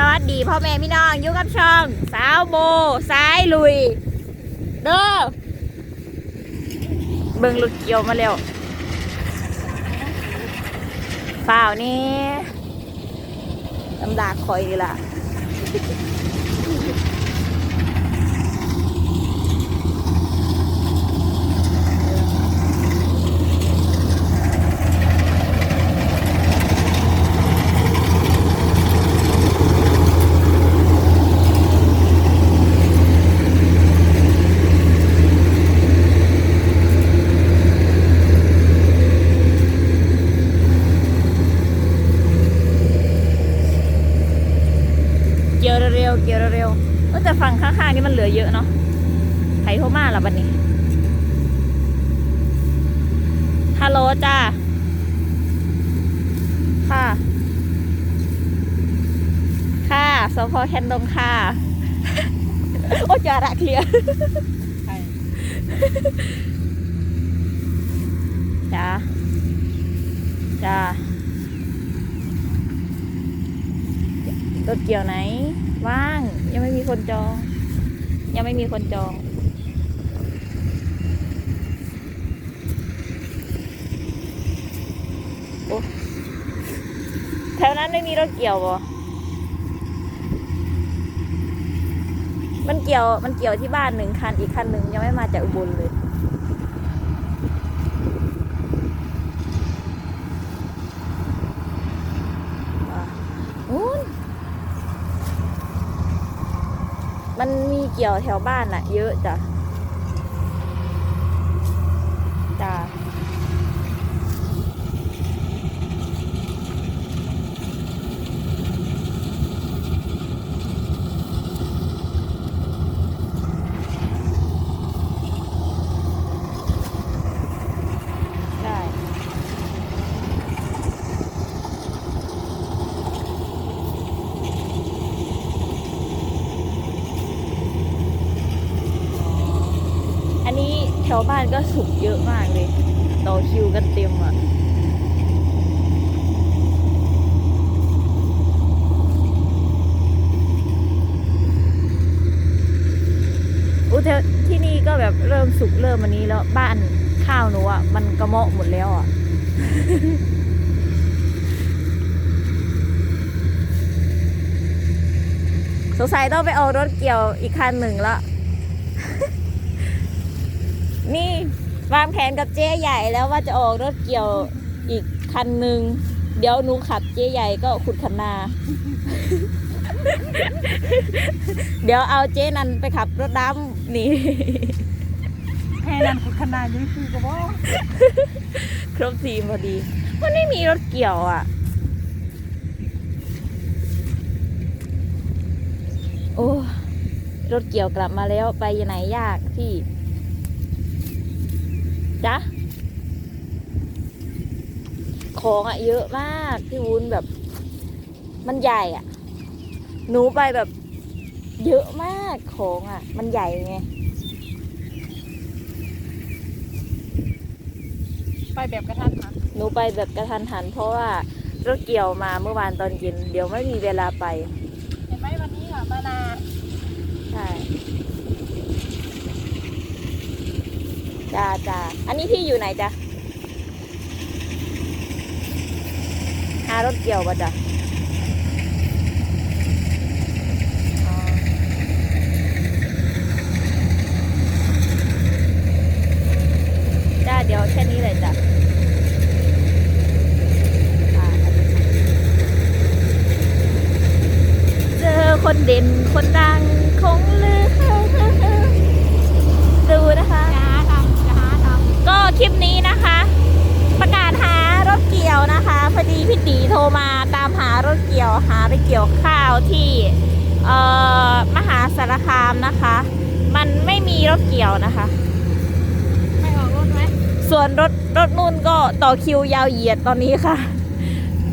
สวัสดีพ่อแม่พี่น้องอยู่กับช่อง สาวโบสายลุย เด้อเบิ่งรถเกี่ยวมาแล้วเปล่านี่ลำดากคอยนี่ล่ะ ร็วๆเกี่ยวเร็วๆเออแต่ฝั่งข้างๆนี่มันเหลือเยอะเนาะไถโทมาละบัดนี้ฮัลโหลจ้าค่ะ ค่ะสพแคนดงค่ะ โอ้จาระเคลียร์จ้าจ้ารถเกี่ยวไหน ว่าง ยังไม่มีคนจอง ยังไม่มีคนจองโอ้แถวนั้นไม่มีรถเกี่ยวบ่มันเกี่ยวมันเกี่ยวที่บ้านหนึ่งคันอีกคันหนึ่งยังไม่มาจากอุบลเลย อะนู้น มันมีเกี่ยวแถวบ้านอะเยอะจ้ะ จ้ะ ได้ อันนี้แถวบ้านก็สุกเยอะมากเลย ต่อคิวกันเต็มอะอุยที่นี่ก็แบบเริ่มสุกเริ่มอันนี้แล้วบ้านข้าวหนูอะมันกระเมาะหมดแล้วอะสงสัยต้องไปเอารถเกี่ยวอีกคันหนึ่งละ นี่วางแผนกับเจ๊ใหญ่แล้วว่าจะออกรถเกี่ยวอีกคันหนึ่งเดี๋ยวหนูขับเจ๊ใหญ่ก็ขุดคันนา เดี๋ยวเอาเจ๊นันไปขับรถดำนี่แค่นั้นคุณขนาดนี้คือก็บอกครบทีมพอดีมันไม่มีรถเกี่ยวอะ โอ้รถเกี่ยวกลับมาแล้วไปยังไหนยากพี่ จ๊ะของอะเยอะมากพี่วุ้นแบบ มันใหญ่อะหนูไปแบบ เยอะมากของอะมันใหญ่ไงไปแบบกระทันหันหนูไปแบบกระทันหัน เพราะว่ารถเกี่ยวมาเมื่อวานตอนเย็นเดี๋ยวไม่มีเวลาไป เห็นไหมวันนี้ค่ะมานาใช่ จ้าจ้าอันนี้พี่อยู่ไหนจ้ะหารถเกี่ยวป่ะจ้ะอ๋อจ้าเดี๋ยวแค่นี้เลยจ้ะอ่าเจอคนเด่นคนดังคงลือ ดูนะคะ จะหาทำจะหาท ก็คลิปนี้นะคะ ประกาศหารถเกี่ยวนะคะ พอดีพี่ตีโทรมาตามหารถเกี่ยวหารถเกี่ยวข้าวที่เอ่อมหาสารคามนะคะ มันไม่มีรถเกี่ยวนะคะำไม่ออกรถไหมส่วนรถรถนุ่นก็ต่อคิวยาวเหยียดตอนนี้ค่ะ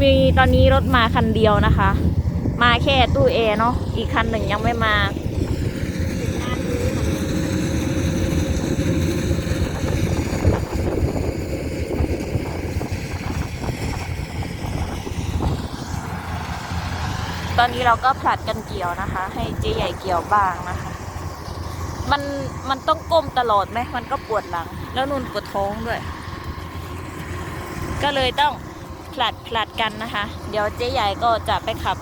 มีตอนนี้รถมาคันเดียวนะคะ มาแค่ตู้เอเนาะอีกคันหนึ่งยังไม่มา ตอนนี้เราก็ผลัดกันเกี่ยวนะคะ ให้เจ๊ใหญ่เกี่ยวบ้างนะคะ มันมันต้องก้มตลอดไหมมันก็ปวดหลัง แล้วนุ่นปวดท้องด้วย ก็เลยต้องผลัดผลัดกันนะคะ เดี๋ยวเจ๊ใหญ่ก็จะไปขับ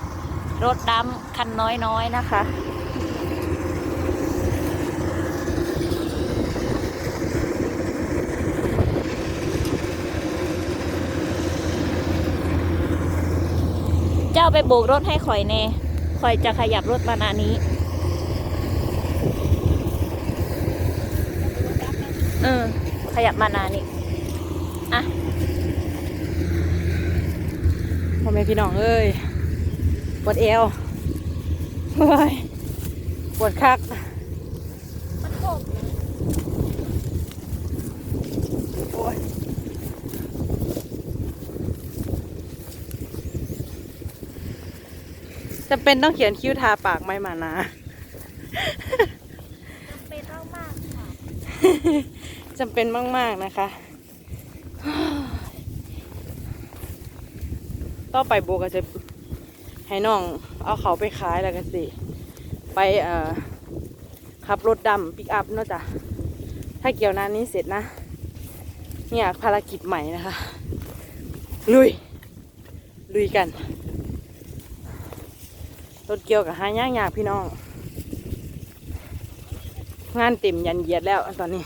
รถดำคันน้อยๆนะคะ เจ้าไปโบกรถให้ข่อยแน่ข่อยจะขยับรถมานานี้ เออ ขยับมานานี้อะพ่อแม่พี่น้องเอ้ย ปวดเอวโอ้ย ปวดคักมันโคกโอ้ย จะเป็นต้องเขียนคิ้วทาปากไหมมานะจำเป็นมากๆค่ะจำเป็นมาก ๆ นะคะ ต่อไปโบก็จะให้น้องเอาเขาไปขายแล้วกันสิ ไปเอ่อขับรถดำปิกอัพเนาะจ้ะ ถ้าเกี่ยวนานนี้เสร็จนะ เนี่ยภารกิจใหม่นะคะ ลุย ลุยกัน รถเกี่ยวกับหายากยากๆพี่น้อง งานเต็มยันเยียดแล้วตอนนี้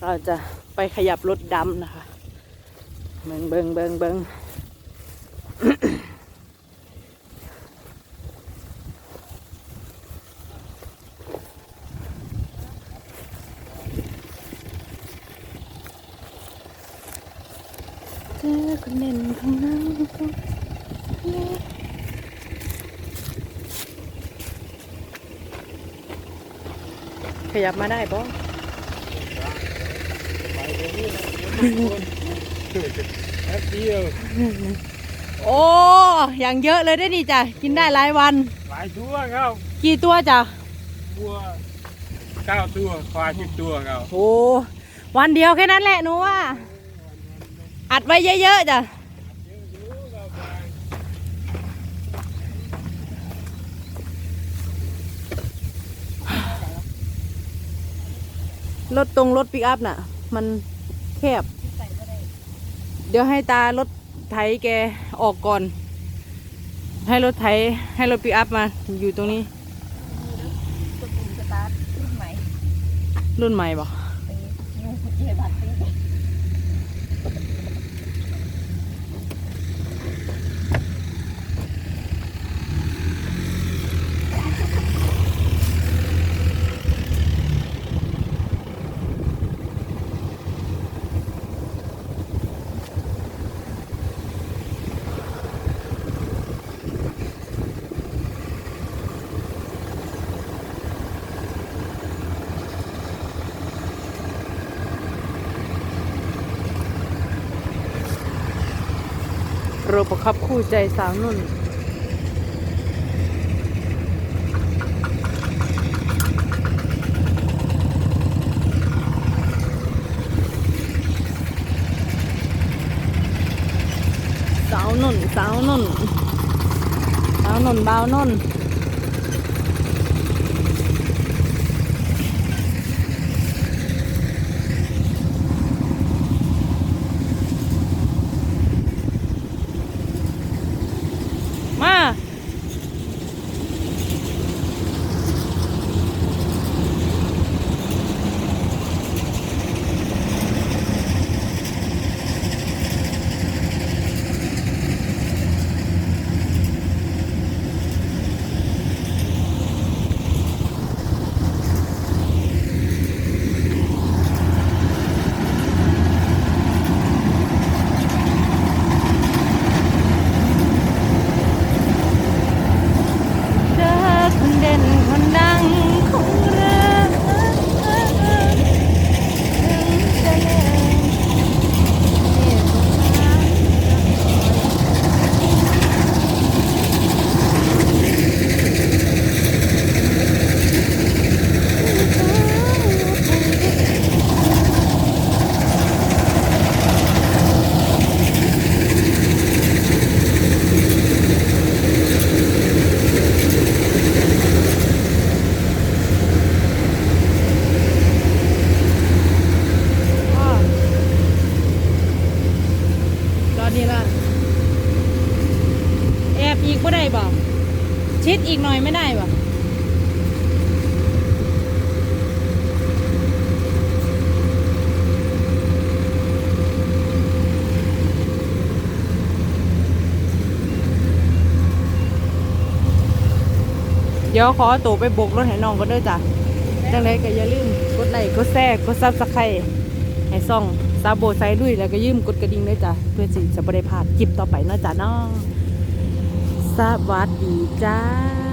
เราจะไปขยับรถดำนะคะ เบิงเบิงเบิงเบิงเจอคนเด่นของเรา ขยับมาได้ป้แป๊บเดียวโอ้อย่างเยอะเลยได้ดีจ้ะ กินได้หลายวัน หลายตัวครับกี่ตัวจ้ะวัวเก้าตัวควายสิบตัวครับโอ้วันเดียวแค่นั้นแหละหนูว่า อัดไว้เยอะๆจ้ะ รถตรงรถปิกอัพน่ะ มันแคบ เดี๋ยวให้ตารถไถแกออกก่อน ให้รถไถให้รถปิกอัพมา อยู่ตรงนี้ รุ่นใหม่รุ่นใหม่บอกไปะ โรบคับคู่ใจสาวนุ่น สาวนุ่น สาวนุ่น สาวนุ่นบ่าวนุ่น มา ม อีกบ่ได้บ่ ชิดอีกหน่อยไม่ได้บ่เดี๋ยวขอตัวไปโบกรถให้น้องก็ด้วยจ้ะ จังไรก็อย่าลืมกดไลค์กดแชร์กดซับสไครต์ให้ซ่องซาโบไซดุยแล้วก็ยืมกดกระดิ่งด้วยจ้ะ เพื่อสิจะไม่ได้พลาดคลิปต่อไปเนาะจ้ะเน้อง สวัสดีจ้า